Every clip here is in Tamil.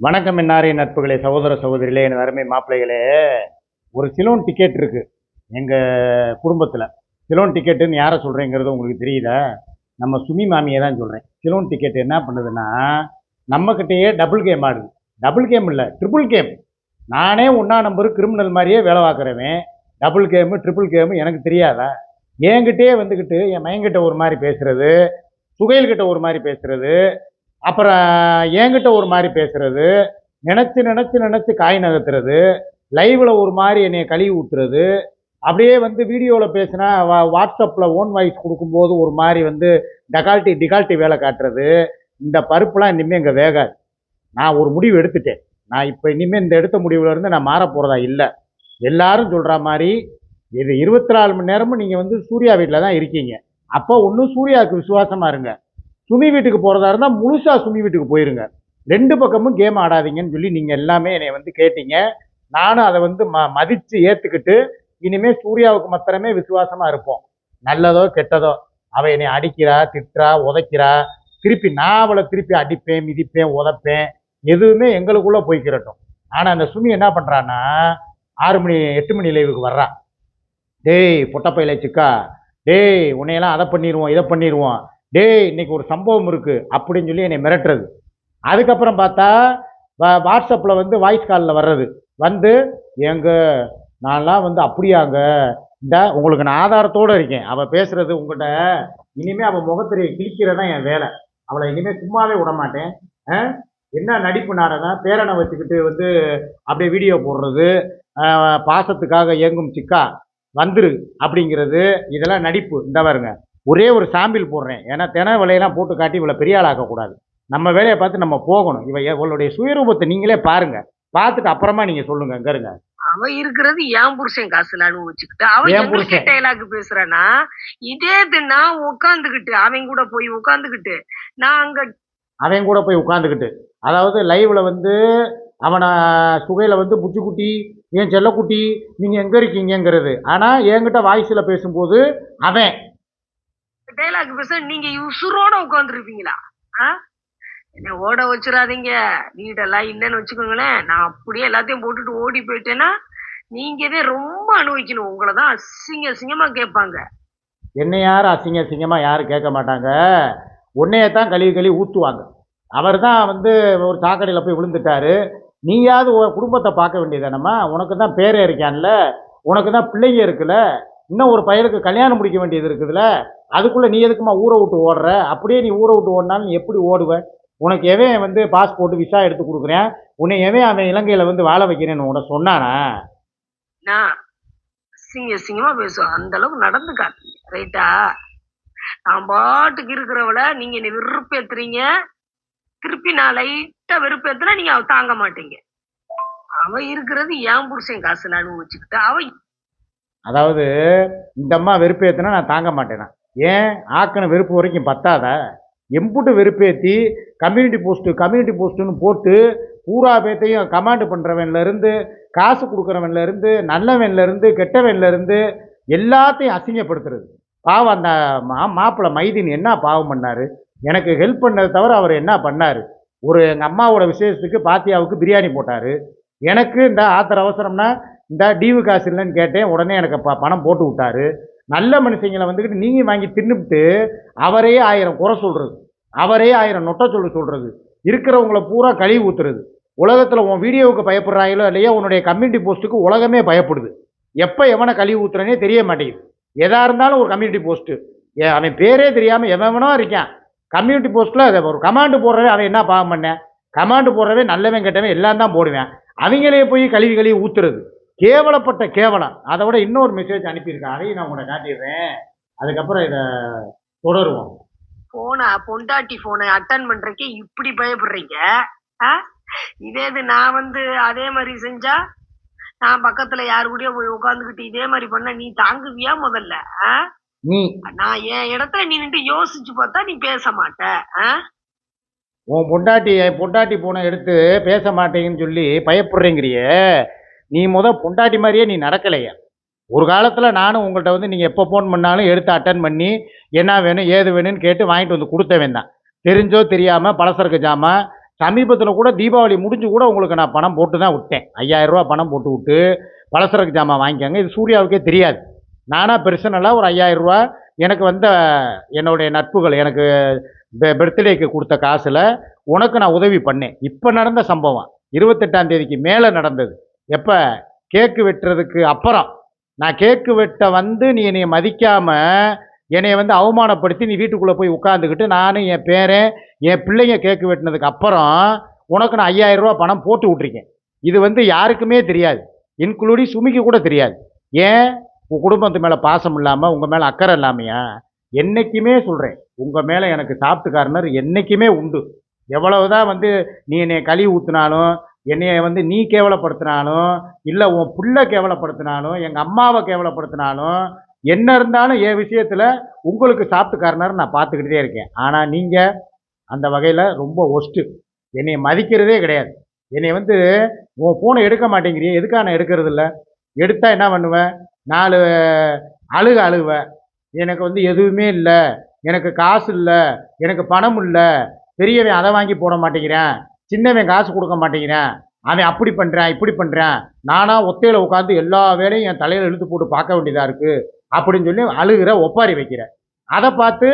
வணக்கம் என்னாரே நட்புகளே சகோதர சகோதரிகளே என் அருமை மாப்பிள்ளைகளே. ஒரு சிலோன் டிக்கெட் இருக்கு எங்கள் குடும்பத்தில். சிலோன் டிக்கெட்டுன்னு யாரை சொல்கிறேங்கிறது உங்களுக்கு தெரியுதா? நம்ம சுமி மாமியை தான் சொல்கிறேன் சிலோன் டிக்கெட் என்ன பண்ணுதுன்னா நம்மக்கிட்டேயே டபுள் கேம் ஆடுது. டபுள் கேம் இல்லை ட்ரிபிள் கேம் நானே ஒன்றா நம்பர் கிரிமினல் மாதிரியே வேலை பார்க்குறவன். டபுள் கேமு ட்ரிபிள் கேமு எனக்கு தெரியாதா? என்கிட்டயே வந்துக்கிட்டு என் மயங்கிட்ட ஒரு மாதிரி பேசுகிறது சுகையில்கிட்ட ஒரு மாதிரி பேசுகிறது அப்புறம் என்கிட்ட ஒரு மாதிரி பேசுறது நினச்சி நினச்சி நினச்சி காய் நகர்த்துறது லைவில் ஒரு மாதிரி என்னையை கழுவி ஊட்டுறது அப்படியே வந்து வீடியோவில் பேசினா வா வாட்ஸ்அப்பில் ஓன் வாய்ஸ் கொடுக்கும்போது ஒரு மாதிரி வந்து டெகால்ட்டி டிகால்ட்டி வேலை காட்டுறது. இந்த பருப்புலாம் இனிமேல் இங்கே வேகாது. நான் ஒரு முடிவு எடுத்துட்டேன். நான் இப்போ இனிமேல் இந்த எடுத்த முடிவுலேருந்து நான் மாற போகிறதா இல்லை. எல்லாரும் சொல்கிற மாதிரி இது இருபத்தி நாலு மணி நேரமும் நீங்கள் வந்து சூர்யா வீட்டில் தான் இருக்கீங்க. அப்போ ஒன்றும் சூர்யாவுக்கு விசுவாசமாக இருங்க. சுமி வீட்டுக்கு போகிறதா இருந்தால் முழுசாக சுமி வீட்டுக்கு போயிருங்க. ரெண்டு பக்கமும் கேம் ஆடாதீங்கன்னு சொல்லி நீங்கள் எல்லாமே என்னை வந்து கேட்டீங்க. நானும் அதை வந்து ம மதித்து ஏற்றுக்கிட்டு இனிமேல் சூர்யாவுக்கு மாத்திரமே விசுவாசமாக இருப்போம். நல்லதோ கெட்டதோ அவள் என்னை அடிக்கிறா திட்டுறா உதைக்கிறா திருப்பி நான் அவளை திருப்பி அடிப்பேன் மிதிப்பேன் உதைப்பேன் எதுவுமே எங்களுக்குள்ளே போய்க்கிறட்டும் ஆனால் அந்த சுமி என்ன பண்ணுறான்னா ஆறு மணி எட்டு மணி லைவுக்கு வர்றா. டேய் பொட்டப்பையில சிக்கா. டேய் உன்னையெல்லாம் அதை பண்ணிடுவோம் இதை பண்ணிடுவோம் டேய் இன்னைக்கு ஒரு சம்பவம் இருக்குது அப்படின்னு சொல்லி என்னை மிரட்டுறது. அதுக்கப்புறம் பார்த்தா வாட்ஸ்அப்பில் வந்து வாய்ஸ் காலில் வர்றது. வந்து எங்க நான்லாம் வந்து அப்படியாங்க. இந்த உங்களுக்கு நான் ஆதாரத்தோடு இருக்கேன். அவள் பேசுகிறது உங்கள்கிட்ட இனிமேல் அவள் முகத்திரையை கிழிக்கிறது தான் என் வேலை. அவளை இனிமேல் சும்மாவே விட மாட்டேன் என்ன நடிப்பு நாடகம்? பேரனை வச்சுக்கிட்டு வந்து அப்படியே வீடியோ போடுறது. பாசத்துக்காக இயங்கும் சிக்கா. வந்துரு அப்படிங்கிறது இதெல்லாம் நடிப்பு. இந்த பாருங்க. ஒரே ஒரு சாம்பிள் போடுறேன். ஏன்னா தின விலையெல்லாம் போட்டு காட்டி இவளை பெரிய ஆளாக்கக்கூடாது. நம்ம வேலையை பார்த்து நம்ம போகணும். இவ இவளுடைய சுயரூபத்தை நீங்களே பாருங்க. பார்த்துட்டு அப்புறமா நீங்க சொல்லுங்க. இங்க இருங்க. அவ இருக்கிறது என் புருஷன் காசுல அனுபவிச்சுக்கிட்டு அவ என் எங்களுக்கு புருஷன். டைலாக் பேசுறானா இதே இது நான் உட்காந்துக்கிட்டு அவன் கூட போய் உட்காந்துக்கிட்டு நான் அங்க அவன் கூட போய் உட்காந்துக்கிட்டு அதாவது லைவ்ல வந்து அவனை சுகையில வந்து புச்சிக்குட்டி என் செல்லக்குட்டி நீங்க எங்க இருக்கீங்கங்கிறது. ஆனா என்கிட்ட வாய்ஸ்ல பேசும்போது அவன் டைலாக் பேச நீங்க உசுரோட உட்காந்துருப்பீங்களா என்ன ஓட வச்சிடாதீங்க. வீடெல்லாம் இல்லைன்னு வச்சுக்கோங்களேன். நான் அப்படியே எல்லாத்தையும் போட்டுட்டு ஓடி போயிட்டேன்னா நீங்க தான் ரொம்ப அனுபவிக்கணும். உங்களை தான் அசிங்க அசிங்கமா கேட்பாங்க. என்னை யாரும் அசிங்க அசிங்கமா யாரும் கேட்க மாட்டாங்க? உன்னையத்தான் கழுவி கழுவி ஊற்றுவாங்க அவர் தான் வந்து ஒரு சாக்கடையில் போய் விழுந்துட்டாரு. நீயாவது உன் குடும்பத்தை பார்க்க வேண்டியதானம்மா உனக்கு தான் பேரே இருக்கான்ல. உனக்கு தான் பிள்ளைங்க இருக்குல்ல. இன்னும் ஒரு பையனுக்கு கல்யாணம் முடிக்க வேண்டியது இருக்குதுல்ல. அதுக்குள்ளே நீ எதுக்குமா ஊரை விட்டு ஓடுற? அப்படியே நீ ஊரை விட்டு ஓடினாலும் நீ எப்படி ஓடுவ? உனக்கு எவன் வந்து பாஸ்போர்ட் விசா எடுத்து கொடுக்குறேன்? உன்னை எவன் அவன் இலங்கையில் வந்து வாழ வைக்கிறேன்னு உன்னை சொன்னானா? நான் அசிங்க அசிங்கமா பேசுவேன். அந்த அளவுக்கு நடந்துக்காதீங்க ரைட்டா நான் பாட்டுக்கு இருக்கிறவள நீங்க என்னை வெறுப்பேத்துறீங்க. திருப்பி நான் லைட்டா வெறுப்பேத்துனா நீங்க அவ தாங்க மாட்டீங்க. அவ இருக்கிறது என் புருஷன் காசுல அனுபவிச்சுக்கிட்டு அவ அதாவது இந்த அம்மா வெறுப்பு ஏற்றினா நான் தாங்க மாட்டேனா? ஏன் ஆக்கின வெறுப்பு வரைக்கும் பத்தாதா? எம்புட்டு வெறுப்பேற்றி கம்யூனிட்டி போஸ்ட்டு கம்யூனிட்டி போஸ்ட்டுன்னு போட்டு பூரா பேத்தையும் கமாண்டு பண்ணுறவன்லேருந்து காசு கொடுக்குறவன்லேருந்து நல்லவன்லேருந்து கெட்டவன்லேருந்து எல்லாத்தையும் அசிங்கப்படுத்துறது. பாவம் அந்த மா மாப்பிள்ளை மைதீன் என்ன பாவம் பண்ணார்? எனக்கு ஹெல்ப் பண்ணதை தவிர அவர் என்ன பண்ணார்? ஒரு எங்கள் அம்மாவோட விசேஷத்துக்கு பாத்தியாவுக்கு பிரியாணி போட்டார். எனக்கு இந்த ஆத்திர அவசரம்னா இந்த டிவு காசு இல்லைன்னு கேட்டேன் உடனே எனக்கு ப பணம் போட்டு விட்டாரு. நல்ல மனுஷங்களை வந்துக்கிட்டு நீங்கள் வாங்கி தின்னுபிட்டு அவரே ஆயிரம் குறை சொல்கிறது அவரே ஆயிரம் நொட்ட சொல்லு சொல்கிறது இருக்கிறவங்கள பூரா கழுவி ஊத்துறது. உலகத்தில் உன் வீடியோவுக்கு பயப்படுறாங்களோ இல்லையோ உன்னுடைய கம்யூனிட்டி போஸ்ட்டுக்கு உலகமே பயப்படுது. எப்போ எவனை கழுவி ஊற்றுறனே தெரிய மாட்டேங்குது. எதாக இருந்தாலும் ஒரு கம்யூனிட்டி போஸ்ட்டு அவன் பேரே தெரியாமல் எவனோ இருக்கான். கம்யூனிட்டி போஸ்ட்டில் ஒரு கமாண்டு போடுறவே அவன் என்ன பாவம் பண்ணேன் கமாண்டு போடுறவே நல்லவன் கெட்டவன் எல்லாம் தான் போடுவேன். அவங்களே போய் கழுவி கழுவி ஊத்துறது. கேவலப்பட்ட கேவலம் அதை விட இன்னொரு மெசேஜ் அனுப்பியிருக்கேன். அதையும் நான் உங்களை காட்டிடுறேன். அதுக்கப்புறம் இதை தொடருவோம். போனை பொண்டாட்டி போனை அட்டன் பண்றதுக்கே இப்படி பயப்படுறீங்க? இதே இது நான் வந்து அதே மாதிரி செஞ்சா நான் பக்கத்துல யாரு கூடயோ போய் உட்காந்துக்கிட்டு இதே மாதிரி பண்ண நீ தாங்குவியா முதல்ல? நீ. நான் என் இடத்துல நீ நின்று யோசிச்சு பார்த்தா நீ பேச மாட்ட? உன் பொண்டாட்டி பொண்டாட்டி போனை எடுத்து பேச மாட்டேங்கன்னு சொல்லி பயப்படுறேங்கிறியே. நீ முத பொண்டாட்டி மாதிரியே நீ நடக்கலையா? ஒரு காலத்தில் நானும் உங்கள்கிட்ட வந்து நீங்கள் எப்போ ஃபோன் பண்ணாலும் எடுத்து அட்டன் பண்ணி என்ன வேணும் ஏது வேணும்னு கேட்டு வாங்கிட்டு வந்து கொடுத்தவன் தான். தெரிஞ்சோ தெரியாமல் பலசரக்கு ஜாமான் சமீபத்தில் கூட தீபாவளி முடிஞ்சு கூட உங்களுக்கு நான் பணம் போட்டு தான் விட்டேன். ஐயாயிரம் பணம் போட்டு விட்டு பலசரக்கு ஜாமான் வாங்கிக்கோங்க. இது சூர்யாவுக்கே தெரியாது. நானாக பெர்சனலாக ஒரு ஐயாயிரரூவா எனக்கு வந்த என்னுடைய நட்புகள் எனக்கு பர்த்டேக்கு கொடுத்த காசில் உனக்கு நான் உதவி பண்ணேன். இப்போ நடந்த சம்பவம். இருபத்தெட்டாம் தேதிக்கு மேலே நடந்தது. எப்போ? கேக்கு வெட்டுறதுக்கு அப்புறம். நான் கேக்கு வெட்ட வந்து நீ என்னை மதிக்காமல் என்னைய வந்து அவமானப்படுத்தி நீ வீட்டுக்குள்ளே போய் உட்காந்துக்கிட்டு நானும் என் பேரன் என் பிள்ளைங்க கேக்கு வெட்டினதுக்கு அப்புறம் உனக்கு நான் ஐயாயிரம் ரூபா பணம் போட்டு விட்ருக்கேன் இது வந்து யாருக்குமே தெரியாது. இன்க்ளூடிங் சுமிக்கு கூட தெரியாது. ஏன்? உங்கள் குடும்பத்து மேலே பாசம் இல்லாமல் உங்கள் மேலே அக்கறை இல்லாமையா? என்னைக்குமே சொல்கிறேன் உங்கள் மேலே எனக்கு சாப்பிட்டுக்காரனர் என்னைக்குமே உண்டு. எவ்வளவுதான் வந்து நீ என்னை கழுவி ஊற்றினாலும் என்னைய வந்து நீ கேவலப்படுத்தினாலும் இல்லை உன் புள்ள கேவலப்படுத்தினாலும் எங்கள் அம்மாவை கேவலப்படுத்தினாலும் என்ன இருந்தாலும் என் விஷயத்தில் உங்களுக்கு சாப்பிட்டுக்காரனர் நான் பார்த்துக்கிட்டே இருக்கேன். ஆனால் நீங்கள் அந்த வகையில் ரொம்ப ஒஸ்ட்டு. என்னை மதிக்கிறதே கிடையாது. என்னை வந்து உன் ஃபோனை எடுக்க மாட்டேங்கிறியே எதுக்காக நான் எடுக்கிறது இல்லை? எடுத்தால் என்ன பண்ணுவேன் நாலு அழுக அழுகுவேன் எனக்கு வந்து எதுவுமே இல்லை. எனக்கு காசு இல்லை. எனக்கு பணம் இல்லை. பெரியவன் அதை வாங்கி போட மாட்டேங்கிறேன். சின்னவன் காசு கொடுக்க மாட்டேங்கிறேன் அவன் அப்படி பண்ணுறான் இப்படி பண்ணுறேன் நானாக ஒத்தையில் உட்காந்து எல்லா வேலையும் என் தலையில் இழுத்து போட்டு பார்க்க வேண்டியதாக இருக்குது அப்படின்னு சொல்லி அழுகிற ஒப்பாரி வைக்கிறேன் அதை பார்த்து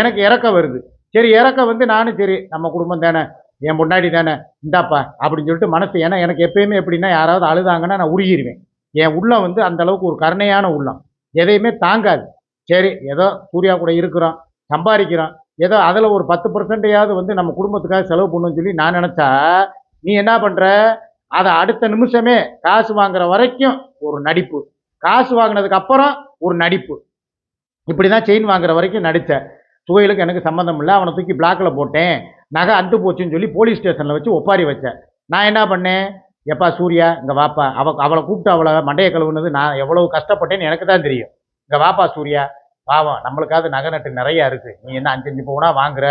எனக்கு இறக்க வருது. சரி இறக்க வந்து நானும் சரி நம்ம குடும்பம் தானே என் முன்னாடி தானே இந்தாப்பா அப்படின்னு சொல்லிட்டு மனசு ஏன்னா எனக்கு எப்பயுமே எப்படின்னா யாராவது அழுதாங்கன்னா நான் உருகிடுவேன் என் உள்ளம் வந்து அந்த அளவுக்கு ஒரு கருணையான உள்ளம். எதையுமே தாங்காது. சரி ஏதோ சூர்யா கூட இருக்கிறோம் சம்பாதிக்கிறோம் ஏதோ அதில் ஒரு பத்து பர்சன்டையாவது வந்து நம்ம குடும்பத்துக்காக செலவு பண்ணுன்னு சொல்லி நான் நினச்சா நீ என்ன பண்ணுற அதை அடுத்த நிமிஷமே காசு வாங்குற வரைக்கும் ஒரு நடிப்பு. காசு வாங்கினதுக்கு அப்புறம் ஒரு நடிப்பு. இப்படி தான் செயின் வாங்குற வரைக்கும் நடித்தேன் சுவையலுக்கு எனக்கு சம்மந்தம் இல்லை. அவனை தூக்கி பிளாக்கில் போட்டேன். நகை அண்டு போச்சுன்னு சொல்லி போலீஸ் ஸ்டேஷனில் வச்சு ஒப்பாரி வச்சேன். நான் என்ன பண்ணேன்? எப்பா சூர்யா இங்கே வாப்பா. அவ அவளை கூப்பிட்டு அவளை மண்டையை கழுவுனது நான் எவ்வளோ கஷ்டப்பட்டேன்னு எனக்கு தான் தெரியும். இங்கே வாப்பா சூர்யா. பாவம் நம்மளுக்காவது நகை நட்டு நிறையா இருக்குது நீ என்ன அஞ்சு அஞ்சு பவுனா வாங்குற?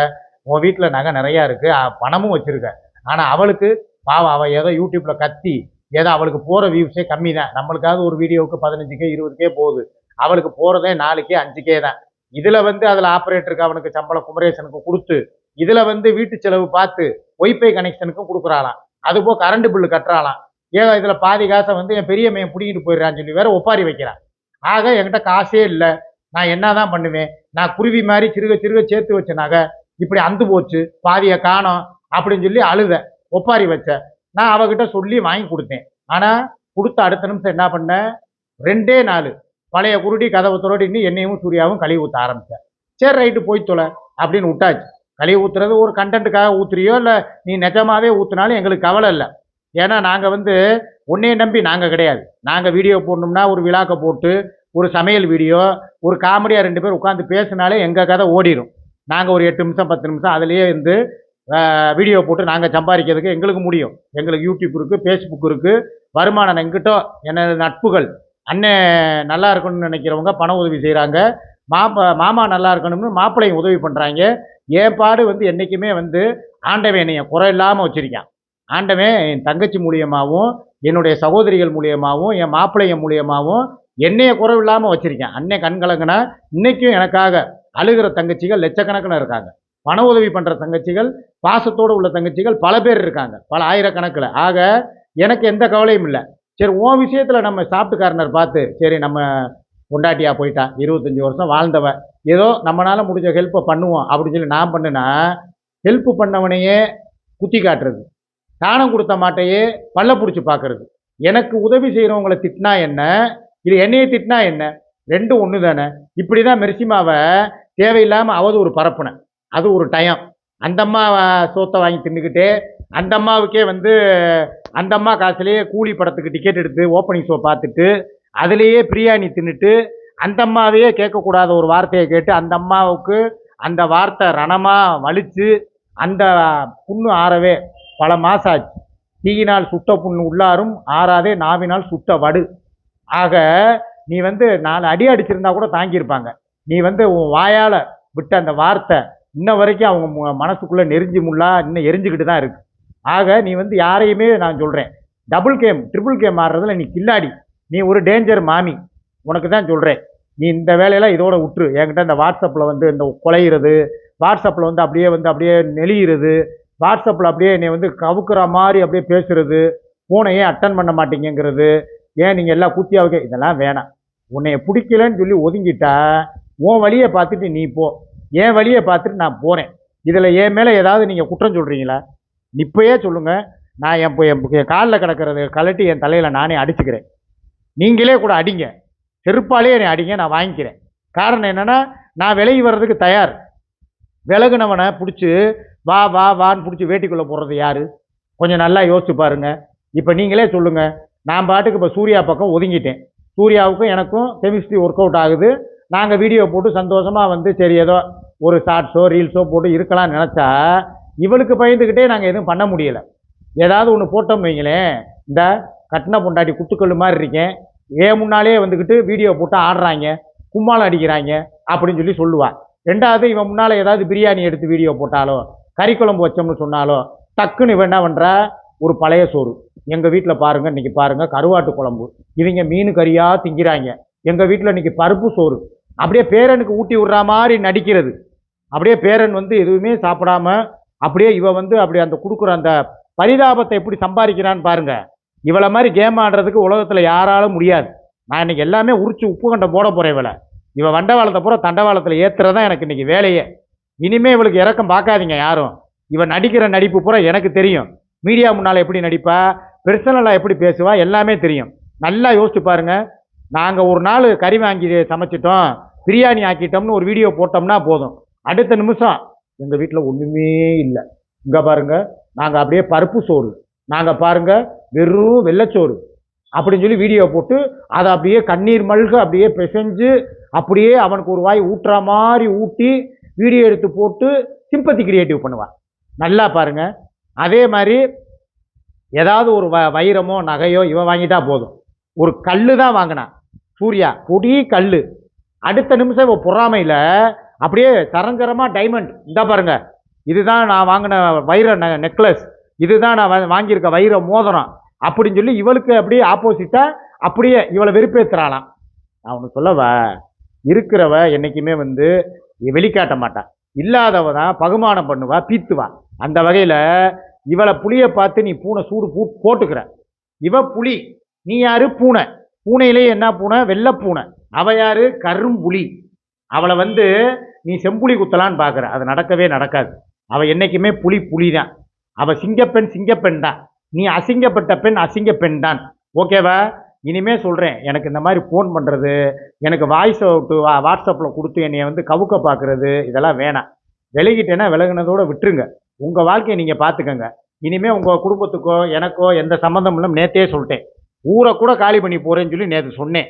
உன் வீட்டில் நகை நிறையா இருக்குது பணமும் வச்சுருக்க. ஆனால் அவளுக்கு பாவம் அவள் ஏதோ யூடியூப்பில் கத்தி ஏதோ அவளுக்கு போகிற வியூஸே கம்மி தான். நம்மளுக்காவது ஒரு வீடியோவுக்கு பதினஞ்சுக்கே இருபதுக்கே போகுது. அவளுக்கு போகிறதே நாலுக்கே அஞ்சுக்கே தான். இதில் வந்து அதில் ஆப்ரேட்டருக்கு அவனுக்கு சம்பளம் குமரேசனுக்கு கொடுத்து இதில் வந்து வீட்டு செலவு பார்த்து ஒய்ஃபை கனெக்ஷனுக்கும் கொடுக்குறாளாம். அதுபோக கரண்ட் பில்லு கட்டுறாளாம். ஏதோ இதில் பாதி காசை வந்து என் பெரிய மையம் பிடிக்கிட்டு போயிடுறான்னு சொல்லி வேற ஒப்பாரி வைக்கிறான். ஆக என்கிட்ட காசே இல்லை. நான் என்ன தான் பண்ணுவேன்? நான் குருவி மாதிரி சிறுக சிறுக சேர்த்து வச்சனாக இப்படி அந்து போச்சு பாதியை காணோம் அப்படின்னு சொல்லி அழுத ஒப்பாரி வச்சேன் நான் அவகிட்ட சொல்லி வாங்கி கொடுத்தேன். ஆனால் கொடுத்த அடுத்த நிமிஷம் என்ன பண்ணேன் ரெண்டே நாள் பழைய குருடி கதவை இன்னும் என்னையும் சூர்யாவும் கழுவி ஊற்ற ஆரம்பித்தேன் சரி ரைட்டு போய் தொலை அப்படின்னு விட்டாச்சு. கழுவி ஊற்றுறது ஒரு கண்டென்ட்டுக்காக ஊற்றுறியோ இல்லை நீ நிஜமாவே ஊற்றுனாலும் எங்களுக்கு கவலை இல்லை. ஏன்னா நாங்கள் வந்து உன்னைய நம்பி நாங்கள் கிடையாது. நாங்கள் வீடியோ போடணும்னா ஒரு விழாக்க போட்டு ஒரு சமையல் வீடியோ ஒரு காமெடியாக ரெண்டு பேர் உட்காந்து பேசினாலே எங்கள் கதை ஓடிடும் நாங்கள் ஒரு எட்டு நிமிஷம் பத்து நிமிஷம் அதுலேயே இருந்து வீடியோ போட்டு நாங்கள் சம்பாதிக்கிறதுக்கு எங்களுக்கு முடியும். எங்களுக்கு யூடியூப் இருக்குது ஃபேஸ்புக் இருக்குது வருமானம் எங்கிட்டோ எனது நட்புகள். அண்ணன் நல்லா இருக்கணும்னு நினைக்கிறவங்க பண உதவி செய்கிறாங்க மாப்பா மாமா நல்லா இருக்கணும்னு மாப்பிள்ளையும் உதவி பண்ணுறாங்க ஏற்பாடு வந்து என்றைக்குமே வந்து ஆண்டவன் என்னைய குறை இல்லாமல் வச்சுருக்கான். ஆண்டவன் என் தங்கச்சி மூலியமாகவும் என்னுடைய சகோதரிகள் மூலியமாகவும் என் மாப்பிள்ளைய மூலியமாகவும் என்னைய குறைவில்லாமல் வச்சுருக்கேன். அன்னை கண் கலங்கினா எனக்காக அழுகிற தங்கச்சிகள் லட்சக்கணக்கில் இருக்காங்க. பண உதவி பண்ணுற தங்கச்சிகள் பாசத்தோடு உள்ள தங்கச்சிகள் பல பேர் இருக்காங்க. பல ஆயிரக்கணக்கில். ஆக எனக்கு எந்த கவலையும் இல்லை. சரி உன் விஷயத்தில் நம்ம சாப்பிட்டுக்காரனர் பார்த்து சரி நம்ம கொண்டாட்டியாக போயிட்டான் இருபத்தஞ்சி வருஷம் வாழ்ந்தவ ஏதோ நம்மளால் முடிஞ்ச ஹெல்ப்பை பண்ணுவோம் அப்படின்னு சொல்லி நான் பண்ணுனா ஹெல்ப் பண்ணவனையே குத்தி காட்டுறது. தானம் கொடுத்த மாட்டையே பல்ல பிடிச்சி பார்க்குறது. எனக்கு உதவி செய்கிறவங்களை திட்டினா என்ன? இது என்னையை திட்டினா என்ன? ரெண்டும் ஒன்று தானே இப்படி தான் மெர்சிமாவை தேவையில்லாமல் அவதூறு பரப்புனேன் அது ஒரு டயம். அந்தம்மா சோத்தை வாங்கி தின்னுக்கிட்டு அந்த அம்மாவுக்கே வந்து அந்தம்மா காசுலேயே கூலி படத்துக்கு டிக்கெட் எடுத்து ஓப்பனிங் ஷோ பார்த்துட்டு அதுலேயே பிரியாணி தின்னுட்டு அந்தம்மாவையே கேட்கக்கூடாத ஒரு வார்த்தையை கேட்டு அந்த அம்மாவுக்கு அந்த வார்த்தை ரணமாக வலித்து அந்த புண்ணு ஆறவே பல மாசாச்சு ஆச்சு. தீயினால் சுட்ட புண்ணு உள்ளாரும் ஆறாதே நாவினால் சுட்ட வடு. ஆக நீ வந்து நாலு அடி அடிச்சிருந்தா கூட தாங்கியிருப்பாங்க. நீ வந்து உன் வாயால் விட்ட அந்த வார்த்தை இன்ன வரைக்கும் அவங்க மனசுக்குள்ளே மனசுக்குள்ள நெறிஞ்சு முள்ளா இன்னும் எரிஞ்சுக்கிட்டு தான் இருக்கு. ஆக நீ வந்து யாரையுமே நான் சொல்கிறேன் டபுள் கேம் ட்ரிபிள் கேம் ஆடுறதுல நீ கில்லாடி. நீ ஒரு டேஞ்சர் மாமி. உனக்கு தான் சொல்கிறேன் நீ இந்த வேலையெல்லாம் இதோட விட்டுரு என்கிட்ட இந்த வாட்ஸ்அப்பில் வந்து இந்த குலையிறது வாட்ஸ்அப்பில் வந்து அப்படியே வந்து அப்படியே நெளியிறது வாட்ஸ்அப்பில் அப்படியே என்னை வந்து கவுக்குற மாதிரி அப்படியே பேசுறது ஃபோனை ஏன் அட்டன் பண்ண மாட்டேங்கிறது ஏன் நீங்கள் எல்லாம் குத்தியாவுக்கு இதெல்லாம் வேணாம். உன்னைய பிடிக்கலன்னு சொல்லி ஒதுங்கிட்டா உன் வழியை பார்த்துட்டு நீ போ. என் வழியை பார்த்துட்டு நான் போகிறேன் இதில் என் மேலே ஏதாவது நீங்கள் குற்றம் சொல்கிறீங்களா இப்பயே சொல்லுங்கள் நான் என் என் என் காலில் கிடக்கிறது கழட்டி என் தலையில் நானே அடிச்சுக்கிறேன். நீங்களே கூட அடிங்க. செருப்பாலே என்னை அடிங்க நான் வாங்கிக்கிறேன். காரணம் என்னென்னா நான் விலகி வர்றதுக்கு தயார். விலகுனவனை பிடிச்சி வா வா வான்னு பிடிச்சி வேட்டிக்குள்ளே போடுறது யார்? கொஞ்சம் நல்லா யோசிச்சு பாருங்கள் இப்போ நீங்களே சொல்லுங்கள் நான் பாட்டுக்கு இப்போ சூர்யா பக்கம் ஒதுங்கிட்டேன். சூர்யாவுக்கும் எனக்கும் கெமிஸ்ட்ரி ஒர்க் அவுட் ஆகுது. நாங்கள் வீடியோ போட்டு சந்தோஷமாக வந்து சரி ஏதோ ஒரு ஷார்ட்ஸோ ரீல்ஸோ போட்டு இருக்கலாம்னு நினச்சா இவளுக்கு பயந்துக்கிட்டே நாங்கள் எதுவும் பண்ண முடியலை. ஏதாவது ஒன்று போட்டோம் வைங்களேன். இந்த கட்டின பொண்டாட்டி குத்துக்கல் மாதிரி இருக்கேன். ஏன் முன்னாலே வந்துக்கிட்டு வீடியோ போட்டு ஆடுறாங்க. கும்மாளம் அடிக்கிறாங்க அப்படின்னு சொல்லி சொல்லுவாள் ரெண்டாவது இவன் முன்னால் ஏதாவது பிரியாணி எடுத்து வீடியோ போட்டாலோ கறி குழம்பு வச்சோம்னு சொன்னாலோ டக்குன்னு இவன் என்ன பண்ணுறா ஒரு பழைய சோறு. எங்கள் வீட்டில் பாருங்கள் இன்றைக்கி பாருங்கள் கருவாட்டு குழம்பு. இவங்க மீன் கறியாக திங்கிறாங்க. எங்கள் வீட்டில் இன்றைக்கி பருப்பு சோறு. அப்படியே பேரனுக்கு ஊட்டி விடுற மாதிரி நடிக்கிறது. அப்படியே பேரன் வந்து எதுவுமே சாப்பிடாம அப்படியே இவ வந்து அப்படி அந்த கொடுக்குற அந்த பரிதாபத்தை எப்படி சம்பாதிக்கிறான்னு பாருங்கள் இவளை மாதிரி கேம் ஆடுறதுக்கு உலகத்தில் யாராலும் முடியாது. நான் இன்னைக்கு எல்லாமே உரிச்சு உப்பு கண்டம் போட போகிறேன் இவளை. இவன் வண்டவாளத்தை பூரா தண்டவாளத்தில் ஏற்றுறதான் எனக்கு இன்றைக்கி வேலையே. இனிமேல் இவளுக்கு இறக்கம் பார்க்காதீங்க யாரும். இவன் நடிக்கிற நடிப்பு பூரா எனக்கு தெரியும். மீடியா முன்னால் எப்படி நடிப்பா? பெர்சனலாக எப்படி பேசுவா? எல்லாமே தெரியும். நல்லா யோசிச்சு பாருங்கள் நாங்கள் ஒரு நாள் கறி வாங்கி சமைச்சிட்டோம் பிரியாணி ஆக்கிட்டோம்னு ஒரு வீடியோ போட்டோம்னா போதும். அடுத்த நிமிஷம் எங்கள் வீட்டில் ஒன்றுமே இல்லை. இங்கே பாருங்க நாங்கள் அப்படியே பருப்பு சோறு. நாங்கள் பாருங்கள் வெறும் வெள்ளைச்சோறு. அப்படின்னு சொல்லி வீடியோ போட்டு அதை அப்படியே கண்ணீர் மல்க அப்படியே பிசைஞ்சு அப்படியே அவனுக்கு ஒரு வாய் ஊட்டுற மாதிரி ஊட்டி வீடியோ எடுத்து போட்டு சிம்பத்தி கிரியேட்டிவ் பண்ணுவான் நல்லா பாருங்கள் அதே மாதிரி ஏதாவது ஒரு வ வைரமோ நகையோ இவன் வாங்கிட்டா போதும். ஒரு கல் தான் வாங்கினான் சூர்யா பொடி கல் அடுத்த நிமிஷம் இவன் பொறாமையில் அப்படியே சரஞ்சரமாக டைமண்ட் இந்த பாருங்க. இதுதான் நான் வாங்கின வைர நெக்லஸ் இதுதான் நான் வாங்கியிருக்க வைர மோதிரம். அப்படின்னு சொல்லி இவளுக்கு அப்படியே ஆப்போசிட்டாக அப்படியே இவளை வெறுப்பேற்றுறாளாம் நான் ஒன்று சொல்லவா? இருக்கிறவ என்னைக்குமே வந்து வெளிக்காட்ட மாட்டான் இல்லாதவ தான் பகுமானம் பண்ணுவா பீத்துவா. அந்த வகையில் இவளை புளியை பார்த்து நீ பூனை சூடு பூ போட்டுக்கிற. இவ புலி. நீ யாரு? பூனை. பூனையிலே என்ன பூனை? வெள்ளை பூனை. அவ யாரு? கரும்புலி அவளை வந்து நீ செம்புலி குத்தலான்னு பார்க்குற அது நடக்கவே நடக்காது. அவள் என்னைக்குமே புலி புலி தான் அவள் சிங்கப்பெண் சிங்கப்பெண் தான். நீ அசிங்கப்பட்ட பெண் அசிங்க பெண் தான். ஓகேவா? இனிமே சொல்கிறேன் எனக்கு இந்த மாதிரி ஃபோன் பண்ணுறது எனக்கு வாய்ஸ் அவுட்டு வா வாட்ஸ்அப்பில் கொடுத்து என்னைய வந்து கவுக்க பார்க்குறது இதெல்லாம் வேணாம். விலகிட்டேன்னா விலகுனதோட விட்டுருங்க. உங்கள் வாழ்க்கையை நீங்கள் பார்த்துக்கங்க. இனிமேல் உங்கள் குடும்பத்துக்கோ எனக்கோ எந்த சம்மந்தம் இல்லாமல் நேத்தே சொல்லிட்டேன். ஊரை கூட காலி பண்ணி போகிறேன்னு சொல்லி நேற்று சொன்னேன்.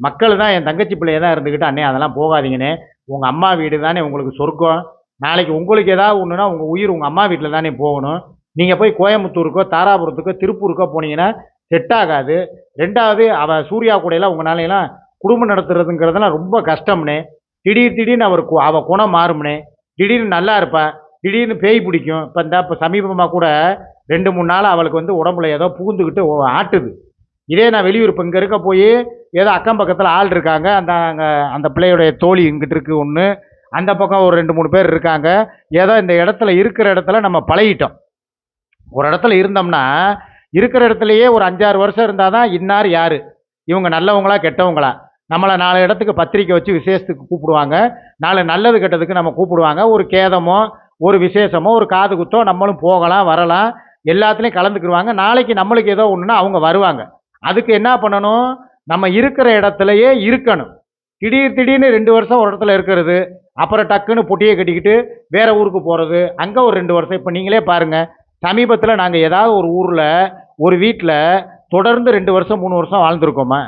மக்கள் தான் என் தங்கச்சி பிள்ளைய தான் இருந்துக்கிட்டு அண்ணே அதெல்லாம் போகாதீங்கண்ணே. உங்கள் அம்மா வீடு தானே உங்களுக்கு சொர்க்கம். நாளைக்கு உங்களுக்கு ஏதாவது ஒன்றுனா உங்கள் உயிர் உங்கள் அம்மா வீட்டில் தானே போகணும். நீங்கள் போய் கோயம்புத்தூருக்கோ தாராபுரத்துக்கோ திருப்பூருக்கோ போனீங்கன்னா செட் ஆகாது. ரெண்டாவது அவள் சூர்யா கூடையெல்லாம் உங்களாலையெல்லாம் குடும்பம் நடத்துறதுங்கிறதெல்லாம் ரொம்ப கஷ்டம்னே திடீர் திடீர்னு அவர் கு- குணம் மாறும்னே திடீர்னு நல்லா இருப்பாள் திடீர்னு பேய் பிடிக்கும். இப்போ இந்த இப்போ சமீபமாக கூட ரெண்டு மூணு நாள் அவளுக்கு வந்து உடம்புல ஏதோ பூந்துக்கிட்டு ஆட்டுது. இதே நான் வெளியூர் இப்போ இங்கே இருக்க போய் ஏதோ அக்கம் பக்கத்தில் ஆள் இருக்காங்க. அந்த அங்கே அந்த பிள்ளையுடைய தோழி இங்கிட்டு இருக்கு ஒன்று அந்த பக்கம் ஒரு ரெண்டு மூணு பேர் இருக்காங்க. ஏதோ இந்த இடத்துல இருக்கிற இடத்துல நம்ம பழகிட்டோம். ஒரு இடத்துல இருந்தோம்னா இருக்கிற இடத்துலையே ஒரு அஞ்சாறு வருஷம் இருந்தால் தான் இன்னார் யார்? இவங்க நல்லவங்களா கெட்டவங்களா? நம்மளை நாலு இடத்துக்கு பத்திரிக்கை வச்சு விசேஷத்துக்கு கூப்பிடுவாங்க. நாலு நல்லது கெட்டதுக்கு நம்ம கூப்பிடுவாங்க. ஒரு கேதமோ ஒரு விசேஷமோ ஒரு காது குத்தோ நம்மளும் போகலாம் வரலாம். எல்லாத்துலேயும் கலந்துக்கிடுவாங்க நாளைக்கு நம்மளுக்கு ஏதோ ஒன்றுனா அவங்க வருவாங்க. அதுக்கு என்ன பண்ணணும்? நம்ம இருக்கிற இடத்துலையே இருக்கணும். திடீர் திடீர்னு ரெண்டு வருஷம் ஒரு இடத்துல இருக்கிறது. அப்புறம் டக்குன்னு பொட்டியை கட்டிக்கிட்டு வேற ஊருக்கு போகிறது அங்கே ஒரு ரெண்டு வருஷம். இப்போ நீங்களே பாருங்கள் சமீபத்தில் நாங்கள் ஏதாவது ஒரு ஊரில் ஒரு வீட்டில் தொடர்ந்து ரெண்டு வருஷம் மூணு வருஷம் வாழ்ந்துருக்கோமா?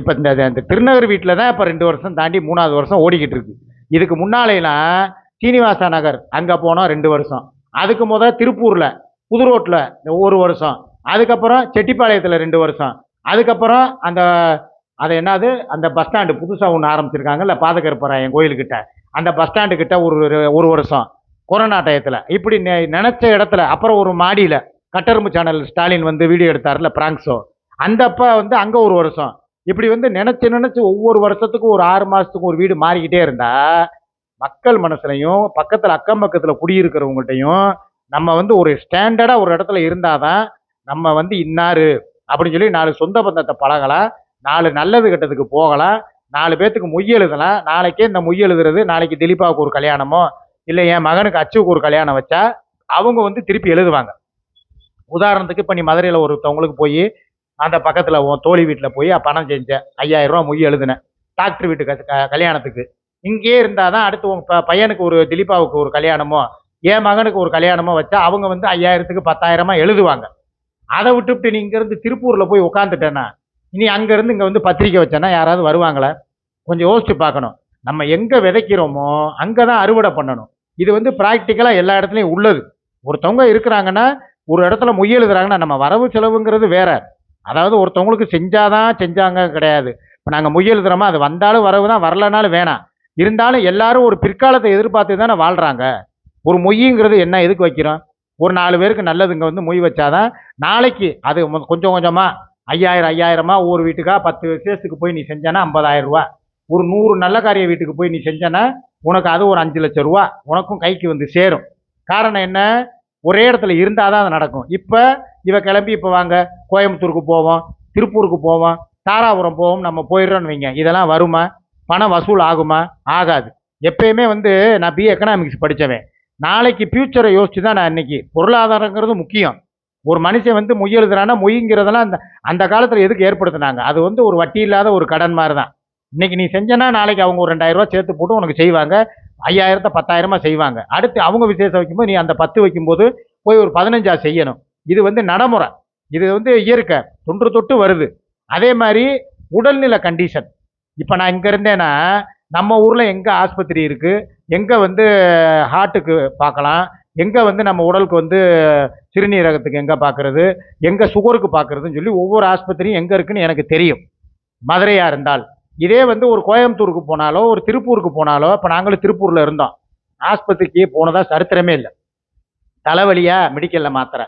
இப்போ இந்த இந்த திருநகர் வீட்டில் தான் இப்போ ரெண்டு வருஷம் தாண்டி மூணாவது வருஷம் ஓடிக்கிட்டு இருக்கு. இதுக்கு முன்னாலேலாம் சீனிவாச நகர் அங்கே போனோம் ரெண்டு வருஷம். அதுக்கு முத திருப்பூரில் புது ரோட்டில் ஒரு வருஷம். அதுக்கப்புறம் செட்டிப்பாளையத்தில் ரெண்டு வருஷம். அதுக்கப்புறம் அந்த அது என்னது? அந்த பஸ் ஸ்டாண்டு புதுசாக ஒன்று ஆரம்பிச்சிருக்காங்கல்ல பாதகருப்பராயன் கோயிலுக்கிட்ட அந்த பஸ் ஸ்டாண்டு கிட்ட ஒரு ஒரு- ஒரு வருஷம் கொரோனா டயத்தில். இப்படி நெ- நினைச்ச இடத்துல அப்புறம் ஒரு மாடியில் கட்டரும்பு சேனல் ஸ்டாலின் வந்து வீடியோ எடுத்தார்ல பிராங்க்ஸோ அந்த அப்போ வந்து அங்கே ஒரு வருஷம். இப்படி வந்து நினச்சி நினச்சி ஒவ்வொரு வருஷத்துக்கும் ஒரு ஆறு மாதத்துக்கு ஒரு வீடு மாறிக்கிட்டே இருந்தால் மக்கள் மனசுலையும் பக்கத்தில் அக்கம் பக்கத்தில் குடியிருக்கிறவங்கள்ட்டையும் நம்ம வந்து ஒரு ஸ்டாண்டர்டாக ஒரு இடத்துல இருந்தால் தான் நம்ம வந்து இன்னாரு அப்படின்னு சொல்லி நாலு சொந்த பந்தத்தை பழகலாம் நாலு நல்லது கெட்டதுக்கு போகலாம் நாலு பேர்த்துக்கு மொய் எழுதலாம் நாளைக்கே இந்த மொய் எழுதுறது நாளைக்கு திலீபாவுக்கு ஒரு கல்யாணமோ இல்லை என் மகனுக்கு அச்சுவுக்கு ஒரு கல்யாணம் வச்சா அவங்க வந்து திருப்பி எழுதுவாங்க. உதாரணத்துக்கு இப்போ நீ மதுரையில் ஒருத்தவங்களுக்கு போய் அந்த பக்கத்தில் தோழி வீட்டில் போய் பணம் செஞ்சேன் ஐயாயிரம் ரூபா மொய் எழுதினேன். டாக்டர் வீட்டுக்கு க- கல்யாணத்துக்கு. இங்கேயே இருந்தால் தான் அடுத்து உங்கள் ப பையனுக்கு ஒரு திலீபாவுக்கு ஒரு கல்யாணமோ என் மகனுக்கு ஒரு கல்யாணமோ வச்சா அவங்க வந்து ஐயாயிரத்துக்கு பத்தாயிரமா எழுதுவாங்க. அதை விட்டுவிட்டு நீ இங்கேருந்து திருப்பூரில் போய் உட்காந்துட்டேன்னா இனி அங்கேருந்து இங்கே வந்து பத்திரிக்கை வச்சேன்னா யாராவது வருவாங்களே? கொஞ்சம் யோசிச்சு பார்க்கணும். நம்ம எங்கே விதைக்கிறோமோ அங்கே தான் அறுவடை பண்ணணும். இது வந்து ப்ராக்டிக்கலாக எல்லா இடத்துலையும் உள்ளது. ஒருத்தவங்க இருக்கிறாங்கன்னா ஒரு இடத்துல மொய் எழுதுறாங்கன்னா நம்ம வரவு செலவுங்கிறது வேற. அதாவது ஒருத்தவங்களுக்கு செஞ்சாதான் செஞ்சாங்க கிடையாது. இப்போ நாங்கள் மொய் எழுதுறோமா அது வந்தாலும் வரவு தான் வரலனாலும் வேணாம். இருந்தாலும் எல்லாரும் ஒரு பிற்காலத்தை எதிர்பார்த்து தானே வாழ்கிறாங்க ஒரு மொய்ங்கிறது என்ன எதுக்கு வைக்கிறோம்? ஒரு நாலு பேருக்கு நல்லதுங்க வந்து மொய் வச்சாதான் நாளைக்கு அது கொஞ்சம் கொஞ்சமாக ஐயாயிரம் ஐயாயிரமா ஒவ்வொரு வீட்டுக்கா பத்து விசேஷத்துக்கு போய் நீ செஞ்சானா ஐம்பதாயிரம் ரூபா. ஒரு நூறு நல்ல காரிய வீட்டுக்கு போய் நீ செஞ்சனா உனக்கு அது ஒரு அஞ்சு லட்சம் ரூபா. உனக்கும் கைக்கு வந்து சேரும். காரணம் என்ன? ஒரே இடத்துல இருந்தால் தான் அது நடக்கும். இப்போ இவ கிளம்பி இப்போ வாங்க. கோயம்புத்தூருக்கு போவோம் திருப்பூருக்கு போவோம் தாராபுரம் போவோம் நம்ம போயிடுறோம்னு வைங்க. இதெல்லாம் வருமா? பணம் வசூல் ஆகுமா? ஆகாது. எப்பயுமே வந்து நான் பிஏ எக்கனாமிக்ஸ் படித்தவன் நாளைக்கு ஃப்யூச்சரை யோசிச்சு தான் நான் இன்றைக்கி பொருளாதாரங்கிறது முக்கியம். ஒரு மனுஷன் வந்து மொய் எழுதுறான்னா மொய்ங்கிறதெல்லாம் அந்த அந்த காலத்தில் எதுக்கு ஏற்படுத்தினாங்க? அது வந்து ஒரு வட்டி இல்லாத ஒரு கடன் மாதிரி தான் இன்னைக்கு நீ செஞ்சனா நாளைக்கு அவங்க ஒரு ரெண்டாயிரரூவா சேர்த்து போட்டு உனக்கு செய்வாங்க. ஐயாயிரத்தை பத்தாயிரமா செய்வாங்க. அடுத்து அவங்க விசேஷம் வைக்கும்போது நீ அந்த பத்து வைக்கும்போது போய் ஒரு பதினஞ்சா செய்யணும். இது வந்து நடைமுறை. இது வந்து இயற்கை. தொன்று தொட்டு வருது. அதே மாதிரி உடல்நிலை கண்டிஷன் இப்போ நான் இங்கே இருந்தேன்னா நம்ம ஊரில் எங்கே ஆஸ்பத்திரி இருக்குது எங்கே வந்து ஹார்ட்டுக்கு பார்க்கலாம். எங்கே வந்து நம்ம உடலுக்கு வந்து சிறுநீரகத்துக்கு எங்கே பார்க்குறது? எங்கே சுகருக்கு பார்க்குறதுன்னு சொல்லி ஒவ்வொரு ஆஸ்பத்திரியும் எங்கே இருக்குன்னு எனக்கு தெரியும். மதுரையாக இருந்தால். இதே வந்து ஒரு கோயம்புத்தூருக்கு போனாலோ ஒரு திருப்பூருக்கு போனாலோ இப்போ நாங்களும் திருப்பூரில் இருந்தோம். ஆஸ்பத்திரிக்கு போனதாக சரித்திரமே இல்லை. தலைவலியா மெடிக்கலில் மாத்திரை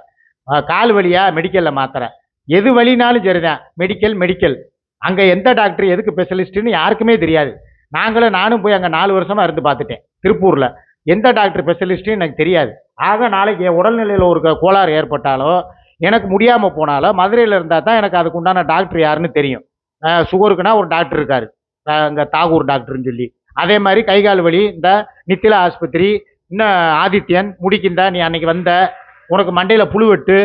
கால் வழியாக மெடிக்கலில் மாத்திரை எது வழினாலும் சரிதான். Medical medical. அங்கே எந்த டாக்டர் எதுக்கு ஸ்பெஷலிஸ்ட்டுன்னு யாருக்குமே தெரியாது. நாங்களும் நானும் போய் அங்கே நாலு வருஷமாக இருந்து பார்த்துட்டேன் திருப்பூரில். எந்த டாக்டர் ஸ்பெஷலிஸ்ட்டுன்னு எனக்கு தெரியாது. ஆக நாளைக்கு என் உடல்நிலையில் ஒரு க- கோளாறு ஏற்பட்டாலோ எனக்கு முடியாமல் போனாலோ மதுரையில் இருந்தால் தான் எனக்கு அதுக்கு உண்டான டாக்டர் யாருன்னு தெரியும். சுகருக்குன்னா ஒரு டாக்டர் இருக்கார். அங்கே தாகூர் டாக்டர்னு சொல்லி. அதே மாதிரி கை கால் வலி இந்த நித்திலா ஆஸ்பத்திரி இன்னும் ஆதித்யன் முடிக்கின்ற நீ அன்னைக்கு வந்த உனக்கு மண்டையில் புழு வெட்டு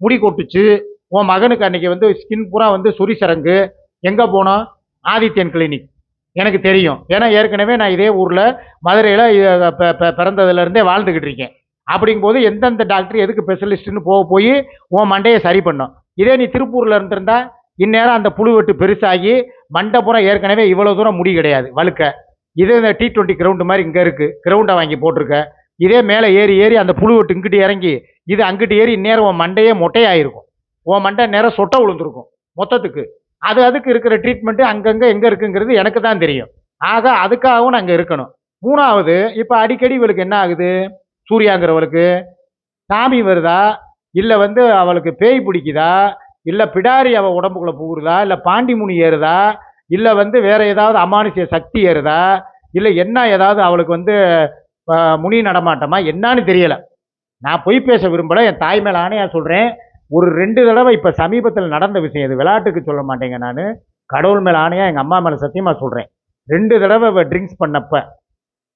முடி கொட்டுச்சு உன் மகனுக்கு அன்னைக்கு வந்து ஸ்கின் பூரா வந்து சொறி சரங்கு எங்கே போனோம்? ஆதித்யன் கிளினிக் எனக்கு தெரியும். ஏன்னா ஏற்கனவே நான் இதே ஊரில் மதுரையில் பிறந்ததுலேருந்தே வாழ்ந்துக்கிட்டு இருக்கேன். அப்படிங்கும்போது எந்தெந்த டாக்டர் எதுக்கு ஸ்பெஷலிஸ்ட்டுன்னு போக போய் உன் மண்டையை சரி பண்ணும். இதே நீ திருப்பூரில் இருந்திருந்தா இந்நேரம் அந்த புழு வெட்டு பெருசாகி மண்டை பூரா ஏற்கனவே இவ்வளோ தூரம் முடி கிடையாது வழுக்க. இதே இந்த டி டுவெண்ட்டி கிரவுண்டு மாதிரி இங்கே இருக்குது கிரவுண்டை வாங்கி போட்டிருக்க. இதே மேலே ஏறி ஏறி அந்த புழு வெட்டு இங்கிட்டு இறங்கி இது அங்கிட்டு ஏறி இந்நேரம் உன் மண்டையே மொட்டையாயிருக்கும். உன் மண்டை நேரம் சொட்டை விழுந்திருக்கும் மொத்தத்துக்கு. அது அதுக்கு இருக்கிற ட்ரீட்மெண்ட்டு அங்கங்கே எங்கே இருக்குங்கிறது எனக்கு தான் தெரியும். ஆக அதுக்காகவும் நான் அங்கே இருக்கணும். மூணாவது இப்போ அடிக்கடி இவளுக்கு என்ன ஆகுது? சூர்யாங்கிறவளுக்கு சாமி வருதா? இல்லை வந்து அவளுக்கு பேய் பிடிக்குதா? இல்லை பிடாரி அவள் உடம்புக்குள்ளே புகுறுதா? இல்லை பாண்டிமுனி ஏறுதா? இல்லை வந்து வேற ஏதாவது அமானுஷிய சக்தி ஏறுதா? இல்லை என்ன ஏதாவது அவளுக்கு வந்து முனி நடமாட்டமா? என்னான்னு தெரியலை. நான் பொய் பேச விரும்பலை. என் தாய் மேலே ஆணையாக சொல்கிறேன் ஒரு ரெண்டு தடவை இப்போ சமீபத்தில் நடந்த விஷயம் இது விளையாட்டுக்கு சொல்ல மாட்டேங்க நான். கடவுள் மேலே ஆணையாக எங்கள் அம்மா மேலே சத்தியமாக சொல்கிறேன் ரெண்டு தடவை அவள் ட்ரிங்க்ஸ் பண்ணப்ப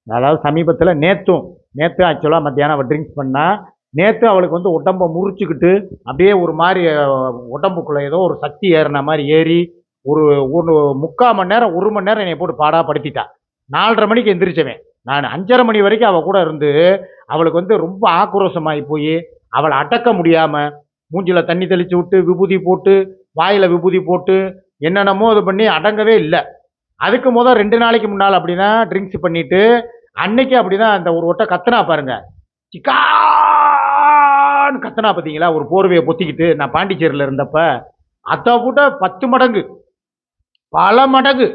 அதாவது சமீபத்தில் நேற்றும் நேற்று ஆக்சுவலாக மத்தியானம் அவள் ட்ரிங்க்ஸ் பண்ணால் நேற்று அவளுக்கு வந்து உடம்ப முறிச்சுக்கிட்டு அப்படியே ஒரு மாதிரி உடம்புக்குள்ளே ஏதோ ஒரு சக்தி ஏறின மாதிரி ஏறி ஒரு ஒரு முக்கால் மணி நேரம் ஒரு மணி நேரம் என்னை போட்டு பாடாக படுத்திட்டான் நாலரை மணிக்கு எந்திரிச்சவன். நான் அஞ்சரை மணி வரைக்கும் அவள் கூட இருந்து அவளுக்கு வந்து ரொம்ப ஆக்ரோஷமாகி போய் அவளை அடக்க முடியாமல் மூஞ்சியில் தண்ணி தெளித்து விட்டு விபூதி போட்டு வாயில் விபூதி போட்டு என்னென்னமோ இது பண்ணி அடங்கவே இல்லை. அதுக்கு முதல் ரெண்டு நாளைக்கு முன்னால் அப்படின்னா ட்ரிங்க்ஸ் பண்ணிவிட்டு அன்னைக்கு அப்படிதான் அந்த ஒரு ஒட்டை கத்துனா பாருங்க. சிக்கான்னு கத்தனா பார்த்தீங்களா ஒரு போர்வையை பொத்திக்கிட்டு நான் பாண்டிச்சேரியில் இருந்தப்ப அதை விட பத்து மடங்கு. பல மடங்கு.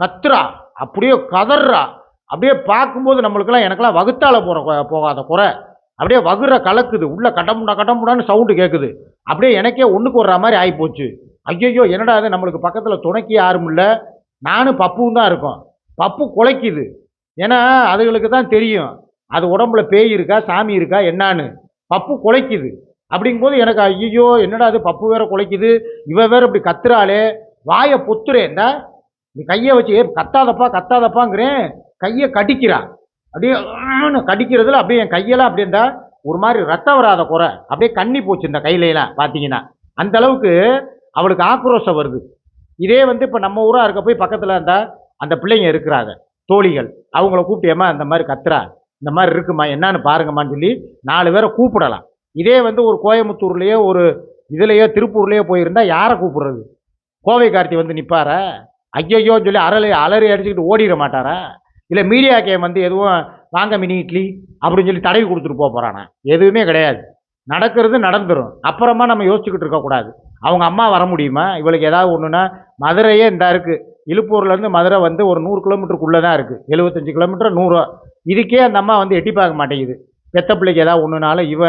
கத்துறா. அப்படியே கதறா அப்படியே பார்க்கும்போது நம்மளுக்கெல்லாம் எனக்கெல்லாம் வகுத்தால போகிற போகாத குறை. அப்படியே வகுற கலக்குது. உள்ளே கடமுடா கடமுடான்னு சவுண்டு கேட்குது அப்படியே எனக்கே ஒன்றுக்கு வர்ற மாதிரி ஆகிப்போச்சு ஐயோ என்னடா அது நம்மளுக்கு பக்கத்தில் துணைக்கி யாரும் இல்லை. நானும் பப்புவும் தான் இருக்கோம். பப்பு குலைக்குது. ஏன்னா அதுகளுக்கு தான் தெரியும். அது உடம்புல பேய் இருக்கா சாமி இருக்கா என்னான்னு. பப்பு குலைக்குது. அப்படிங்கும்போது எனக்கு ஐயோ என்னடா அது பப்பு வேற குலைக்குது. இவ வேற இப்படி கத்துறாளே. வாயை பொத்துறேன்டா நீ கையை வச்சு ஏ கத்தாதப்பா கத்தாதப்பாங்கிறேன். கையை கடிக்கிறா. அப்படியே ஆன்னு கடிக்கிறதுல அப்படியே என் கையெல்லாம் அப்படியே இருந்தால் ஒரு மாதிரி ரத்தம் வராத குறை. அப்படியே கண்ணி போச்சு இந்த கையிலலாம் பார்த்தீங்கன்னா அந்த அளவுக்கு அவளுக்கு ஆக்ரோஷம் வருது. இதே வந்து இப்போ நம்ம ஊராக இருக்க போய் பக்கத்தில் இருந்தால் அந்த பிள்ளைங்க இருக்கிறாங்க தோழிகள். அவங்கள கூப்பிட்டு அந்த இந்த மாதிரி கத்துறா? இந்த மாதிரி இருக்குமா? என்னன்னு பாருங்கம்மான்னு சொல்லி நாலு பேரை கூப்பிடலாம். இதே வந்து ஒரு கோயம்புத்தூர்லேயோ ஒரு இதுலேயோ திருப்பூர்லேயோ போயிருந்தால் யாரை கூப்பிடுறது? கோவை கார்த்தி வந்து நிற்பாரா ஐயையோன்னு சொல்லி அரளி அலறி அடிச்சுக்கிட்டு ஓடிட மாட்டாரா? இல்லை மீடியா கேம் வந்து எதுவும் வாங்க மினி இட்லி அப்படின்னு சொல்லி தடவி கொடுத்துட்டு போக போகிறானா எதுவுமே கிடையாது. நடக்கிறது நடந்துரும். அப்புறமா நம்ம யோசிச்சுக்கிட்டு இருக்கக்கூடாது அவங்க அம்மா வர முடியுமா? இவளுக்கு ஏதாவது ஒன்றுன்னா மதுரையே இந்த இருக்குது இழுப்பூர்லேருந்து மதுரை வந்து ஒரு நூறு கிலோமீட்டருக்குள்ளே தான் இருக்குது எழுபத்தஞ்சு கிலோமீட்டர் நூறு. இதுக்கே அந்த அம்மா வந்து எட்டி பார்க்க மாட்டேங்குது. பெத்த பிள்ளைக்கு ஏதாவது ஒன்றுனாலும் இவ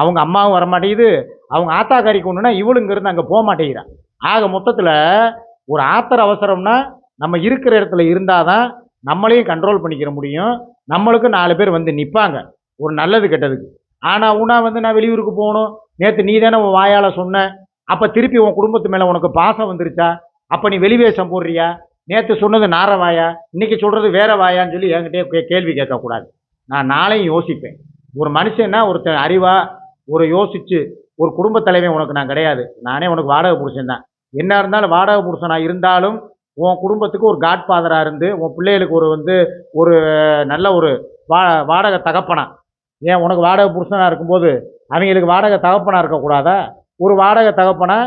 அவங்க அம்மாவும் வர மாட்டேங்குது. அவங்க ஆத்தாக்காரிக்கு ஒன்றுனா இவளும் அங்கே போக மாட்டேங்கிறான் ஆக மொத்தத்தில் ஒரு ஆத்திர அவசரம்னா நம்ம இருக்கிற இடத்துல இருந்தால் தான் நம்மளையும் கண்ட்ரோல் பண்ணிக்கிற முடியும். நம்மளுக்கு நாலு பேர் வந்து நிற்பாங்க ஒரு நல்லது கெட்டதுக்கு. ஆனால் உனா வந்து நான் வெளியூருக்கு போகணும். நேற்று நீ தானே உன் வாயால் சொன்ன. அப்போ திருப்பி உன் குடும்பத்து மேலே உனக்கு பாசம் வந்துருச்சா? அப்போ நீ வெளிவேஷம் போடுறியா? நேற்று சொன்னது நார வாயா? இன்றைக்கி சொல்கிறது வேற வாயான்னு சொல்லி என்கிட்டயே கே- கேள்வி கேட்கக்கூடாது. நான் நாளையும் யோசிப்பேன். ஒரு மனுஷன்னா ஒருத்தன் அறிவாக ஒரு யோசித்து ஒரு குடும்பத் தலைவன் உனக்கு நான் கிடையாது. நானே உனக்கு வாடகை புருஷன் தான். என்ன இருந்தாலும் வாடகை புருஷனாக இருந்தாலும் உன் குடும்பத்துக்கு ஒரு காட் ஃபாதராக இருந்து உன் பிள்ளைகளுக்கு ஒரு வந்து ஒரு நல்ல ஒரு வா வாடகை தகப்பனா? ஏன் உனக்கு வாடகை புருஷனாக இருக்கும்போது அவங்களுக்கு வாடகை தகப்பனாக இருக்கக்கூடாதா? ஒரு வாடகை தகப்பனா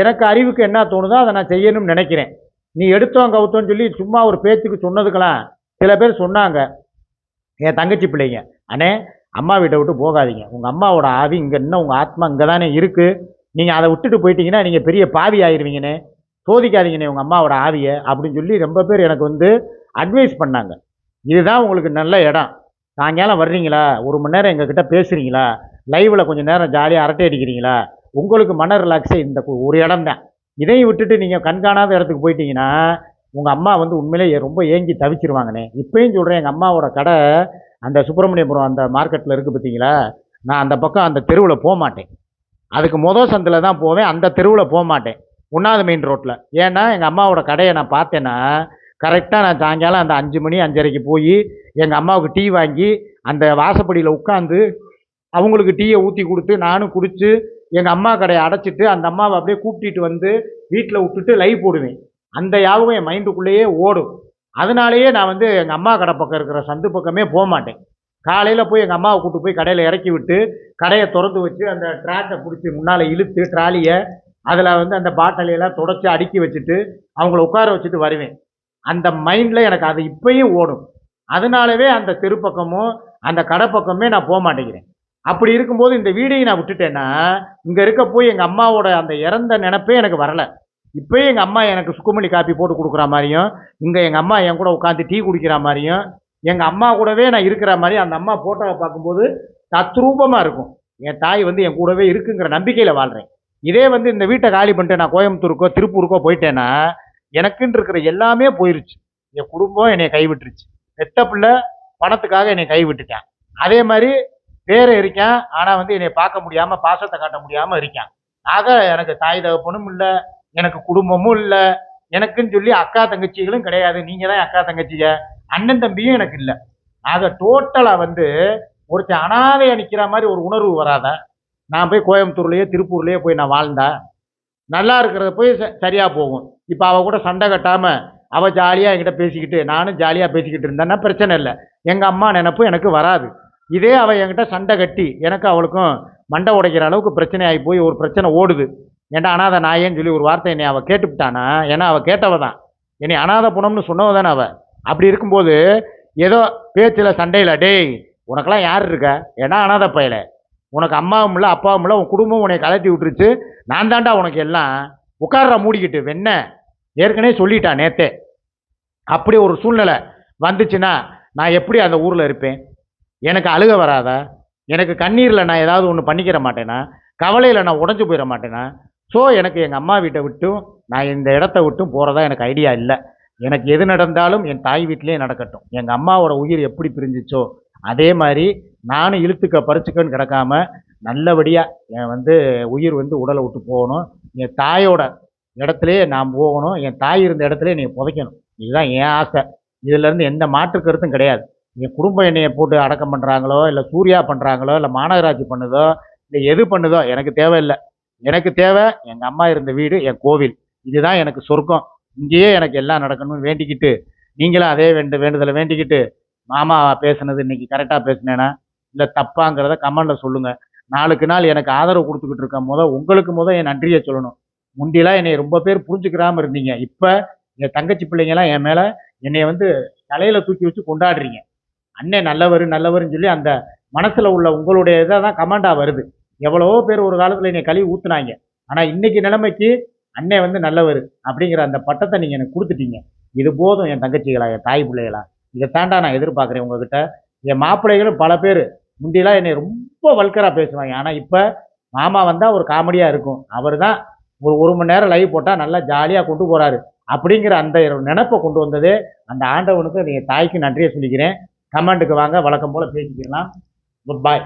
எனக்கு அறிவுக்கு என்ன தோணுதோ அதை நான் செய்யணும்னு நினைக்கிறேன். நீ எடுத்தோம் கவுத்தோன்னு சொல்லி சும்மா ஒரு பேச்சுக்கு சொன்னதுக்கெல்லாம் சில பேர் சொன்னாங்க. என் தங்கச்சி பிள்ளைங்க. அண்ணே அம்மா வீட்டை விட்டு போகாதீங்க. உங்கள் அம்மாவோட ஆவி இங்கே இன்னும் உங்கள் ஆத்மா இங்கே தானே இருக்குது நீங்கள் அதை விட்டுட்டு போயிட்டீங்கன்னா நீங்கள் பெரிய பாவி ஆயிருவீங்கண்ணே. சோதிக்காதீங்கண்ணே உங்கள் அம்மாவோட ஆவியை அப்படின்னு சொல்லி ரொம்ப பேர் எனக்கு வந்து அட்வைஸ் பண்ணாங்க. இதுதான் உங்களுக்கு நல்ல இடம். சாயங்காலம் வர்றீங்களா? ஒரு மணி நேரம் எங்ககிட்ட பேசுகிறீங்களா லைவில் கொஞ்சம் நேரம் ஜாலியாக அரட்டை அடிக்கிறீங்களா? உங்களுக்கு மன ரிலாக்ஸே இந்த ஒரு இடம் தான் இதையும் விட்டுட்டு நீங்கள் கண்காணாத இடத்துக்கு போயிட்டீங்கன்னா உங்கள் அம்மா வந்து உண்மையிலே ரொம்ப ஏங்கி தவிச்சிருவாங்கண்ணே. இப்பயும் சொல்கிறேன் எங்கள் அம்மாவோட கடை அந்த சுப்பிரமணியபுரம் அந்த மார்க்கெட்டில் இருக்குது பார்த்தீங்களா? நான் அந்த பக்கம் அந்த தெருவில் போக மாட்டேன் அதுக்கு மொதல் சந்தில் தான் போவேன் அந்த தெருவில் போக மாட்டேன் ஒன்றாவது மெயின் ரோட்டில் ஏன்னா எங்கள் அம்மாவோட கடையை நான் பார்த்தேன்னா கரெக்டாக நான் சாயங்காலம் அந்த அஞ்சு மணி அஞ்சரைக்கு போய் எங்கள் அம்மாவுக்கு டீ வாங்கி அந்த வாசப்படியில் உட்காந்து அவங்களுக்கு டீயை ஊற்றி கொடுத்து நானும் குடித்து எங்கள் அம்மா கடையை அடைச்சிட்டு அந்த அம்மாவை அப்படியே கூப்பிட்டுட்டு வந்து வீட்டில் விட்டுட்டு லைவ் போடுவேன். அந்த யாவும் என் மைண்டுக்குள்ளேயே ஓடும். அதனாலேயே நான் வந்து எங்கள் அம்மா கடை பக்கம் இருக்கிற சந்து பக்கமே போக மாட்டேன் காலையில் போய் எங்கள் அம்மாவை கூப்பிட்டு போய் கடையில் இறக்கி விட்டு கடையை திறந்து வச்சு அந்த ட்ராக்கை பிடிச்சி முன்னால் இழுத்து ட்ராலியை அதில் வந்து அந்த பாட்டிலையெல்லாம் தொடச்சி அடுக்கி வச்சுட்டு அவங்கள உட்கார வச்சுட்டு வருவேன். அந்த மைண்டில் எனக்கு அது இப்போயும் ஓடும். அதனாலவே அந்த தெரு பக்கமும் அந்த கடை பக்கமே நான் போக மாட்டேங்கிறேன். அப்படி இருக்கும்போது இந்த வீடையும் நான் விட்டுட்டேன்னா இங்கே இருக்க போய் எங்கள் அம்மாவோட அந்த இறந்த நினப்பே எனக்கு வரலை. இப்போயும் எங்கள் அம்மா எனக்கு சுக்குமணி காப்பி போட்டு கொடுக்குற மாதிரியும் இங்கே எங்கள் அம்மா என் கூட உட்காந்து டீ குடிக்கிற மாதிரியும் எங்கள் அம்மா கூடவே நான் இருக்கிற மாதிரி அந்த அம்மா ஃபோட்டோவை பார்க்கும்போது தத்ரூபமாக இருக்கும். என் தாய் வந்து என் கூடவே இருக்குங்கிற நம்பிக்கையில் வாழ்கிறேன் இதே வந்து இந்த வீட்டை காலி பண்ணிட்டு நான் கோயம்புத்தூருக்கோ திருப்பூருக்கோ போயிட்டேன்னா எனக்குன்னு இருக்கிற எல்லாமே போயிருச்சு. என் குடும்பம் என்னை கைவிட்டுருச்சு. பெத்த பிள்ளை பணத்துக்காக என்னை கைவிட்டுட்டேன். அதே மாதிரி பேரை இருக்கேன். ஆனால் வந்து என்னை பார்க்க முடியாமல் பாசத்தை காட்ட முடியாமல் இருக்கேன். ஆக எனக்கு தாய் தகப்பனும் இல்லை எனக்கு குடும்பமும் இல்லை. எனக்குன்னு சொல்லி அக்கா தங்கச்சிகளும் கிடையாது. நீங்கள் தான் அக்கா தங்கச்சிங்க அண்ணன் தம்பியும் எனக்கு இல்லை. ஆக டோட்டலாக வந்து ஒருத்தன் அனாதையா நிற்கிற மாதிரி ஒரு உணர்வு வராத நான் போய் கோயம்புத்தூர்லேயோ திருப்பூர்லேயோ போய் நான் வாழ்ந்தா நல்லா இருக்கிறத போய் ச சரியாக போகும். இப்போ அவள் கூட சண்டை கட்டாமல் அவள் ஜாலியாக என்கிட்ட பேசிக்கிட்டு நானும் ஜாலியாக பேசிக்கிட்டு இருந்தேன்னா பிரச்சனை இல்லை. எங்கள் அம்மா நினப்பு எனக்கு வராது. இதே அவள் என்கிட்ட சண்டை கட்டி எனக்கு அவளுக்கும் மண்டை உடைக்கிற அளவுக்கு பிரச்சனை ஆகி போய் ஒரு பிரச்சனை ஓடுது. ஏன்டா அனாதை நாயேன்னு சொல்லி ஒரு வார்த்தை என்னை அவள் கேட்டுவிட்டானா? ஏன்னா அவள் கேட்டவ தான். என்னை அனாத புணம்னு சொன்னவ தானே அவள் அப்படி இருக்கும்போது ஏதோ பேச்சில் சண்டையில் டேய் உனக்கெல்லாம் யார் இருக்கா? ஏன்னா அனாதை பயலை. உனக்கு அம்மாவும் இல்லை அப்பாவும் இல்லை உன் குடும்பம் உன்னை கலட்டி விட்டுருச்சு. நான் தாண்டா உனக்கு எல்லாம் உட்கார்ற மூடிக்கிட்டு வெண்ண ஏற்கனவே சொல்லிட்டான் நேத்தே. அப்படி ஒரு சூழ்நிலை வந்துச்சுன்னா நான் எப்படி அந்த ஊரில் இருப்பேன்? எனக்கு அழுக வராதா? எனக்கு கண்ணீரில் நான் ஏதாவது ஒன்று பண்ணிக்கிற மாட்டேனா? கவலையில் நான் உடஞ்சி போயிட மாட்டேனா? ஸோ எனக்கு எங்கள் அம்மா வீட்டை விட்டும் நான் இந்த இடத்த விட்டும் போகிறதா எனக்கு ஐடியா இல்லை. எனக்கு எது நடந்தாலும் என் தாய் வீட்டிலேயே நடக்கட்டும். எங்கள் அம்மாவோட உயிர் எப்படி பிரிஞ்சிச்சோ அதே மாதிரி நானும் இழுத்துக்க பறிச்சுக்கன்னு கிடக்காம நல்லபடியாக என் வந்து உயிர் வந்து உடலை விட்டு போகணும். என் தாயோட இடத்துலையே நான் போகணும். என் தாய் இருந்த இடத்துல நீ புதைக்கணும். இதுதான் என் ஆசை. இதுலேருந்து எந்த மாற்று கருத்தும் கிடையாது. என் குடும்பம் என்னையை போட்டு அடக்கம் பண்ணுறாங்களோ இல்லை சூர்யா பண்ணுறாங்களோ இல்லை மாநகராட்சி பண்ணுதோ இல்லை எது பண்ணுதோ எனக்கு தேவையில்லை. எனக்கு தேவை எங்கள் அம்மா இருந்த வீடு என் கோவில். இதுதான் எனக்கு சொர்க்கம். இங்கேயே எனக்கு எல்லாம் நடக்கணும்னு வேண்டிக்கிட்டு நீங்களும் அதே வேண்டு வேண்டுதலை வேண்டிக்கிட்டு மாமா பேசுனது இன்னைக்கு கரெக்டாக பேசுனேன்னா இல்லை தப்பாங்கிறத கமெண்டில் சொல்லுங்கள் நாளுக்கு நாள் எனக்கு ஆதரவு கொடுத்துக்கிட்டு இருக்க முத உங்களுக்கு முத என் நன்றியை சொல்லணும். முந்திலாம் என்னை ரொம்ப பேர் புரிஞ்சுக்கிறாமல் இருந்தீங்க. இப்போ என் தங்கச்சி பிள்ளைங்கலாம் என் மேலே என்னை வந்து தலையில் தூக்கி வச்சு கொண்டாடுறீங்க. அண்ணே நல்லவர் நல்லவர்னு சொல்லி அந்த மனசில் உள்ள உங்களுடைய இதை தான் கமெண்டாக வருது. எவ்வளவோ பேர் ஒரு காலத்தில் என்னை கழுவி ஊற்றுனாங்க ஆனால் இன்னைக்கு நிலைமைக்கு அண்ணே வந்து நல்லவர் அப்படிங்கிற அந்த பட்டத்தை நீங்கள் எனக்கு கொடுத்துட்டீங்க. இது போதும் என் தங்கச்சிகளா என் தாய் பிள்ளைகளா. இதை தாண்டா நான் எதிர்பார்க்குறேன் உங்ககிட்ட. என் மாப்பிள்ளைகளும் பல பேர் முந்திலாம் என்னை ரொம்ப வல்கராக பேசுவாங்க. ஆனால் இப்போ மாமா வந்தால் ஒரு காமெடியாக இருக்கும். அவர் தான் ஒரு ஒரு மணி நேரம் லைவ் போட்டால் நல்லா ஜாலியாக கொண்டு போகிறாரு அப்படிங்கிற அந்த நினப்பை கொண்டு வந்தது அந்த ஆண்டவனுக்கு. நீங்கள் தாய்க்கு நன்றியை சொல்லிக்கிறேன். கமெண்ட்டுக்கு வாங்க. வழக்கம் போல் பேசிக்கலாம். குட் பாய்